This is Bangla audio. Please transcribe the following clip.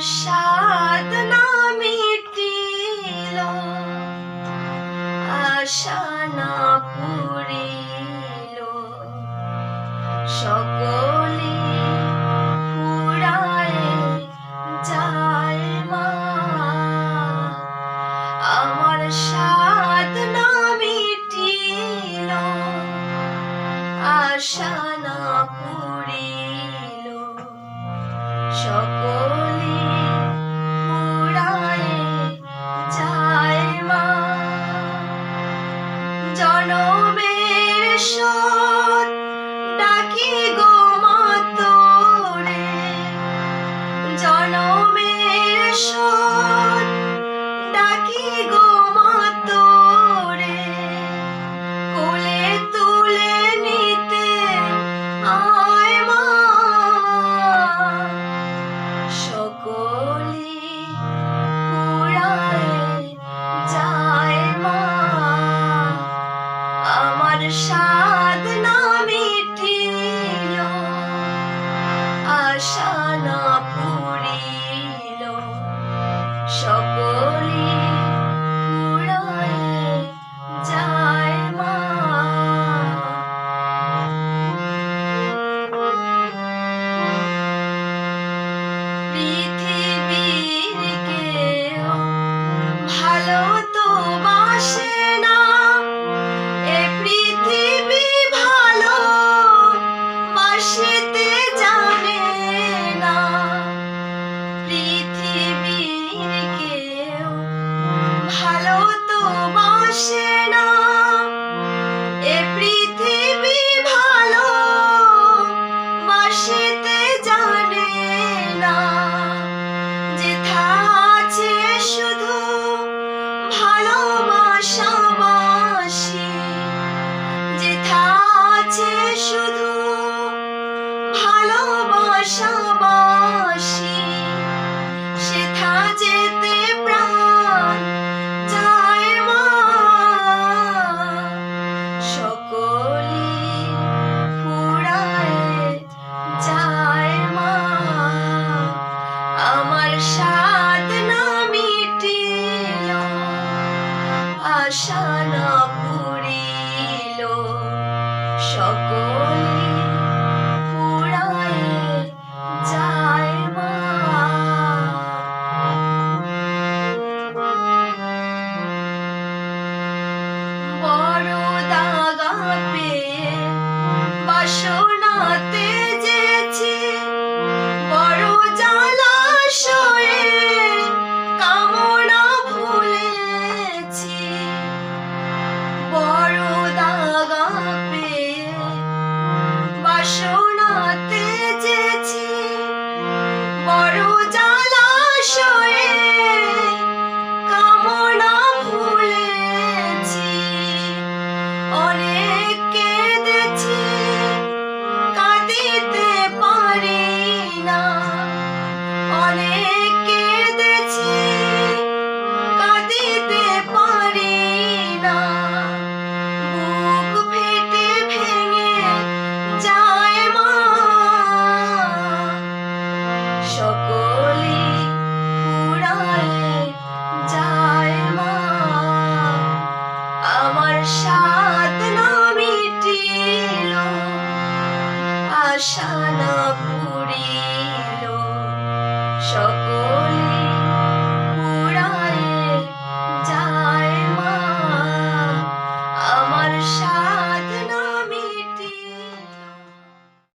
স্বাদ না মিটিল, আশা না পুরিল। সকলে পুরায় যায় মা, আমার স্বাদ না মিটিল, আশা আমার সা ভালোবাসি। সেথা যেতে প্রাণ যায় মা। সকলে ফুরায় যায় মা। আমার স্বাদ না মিটিল আশা না বসানা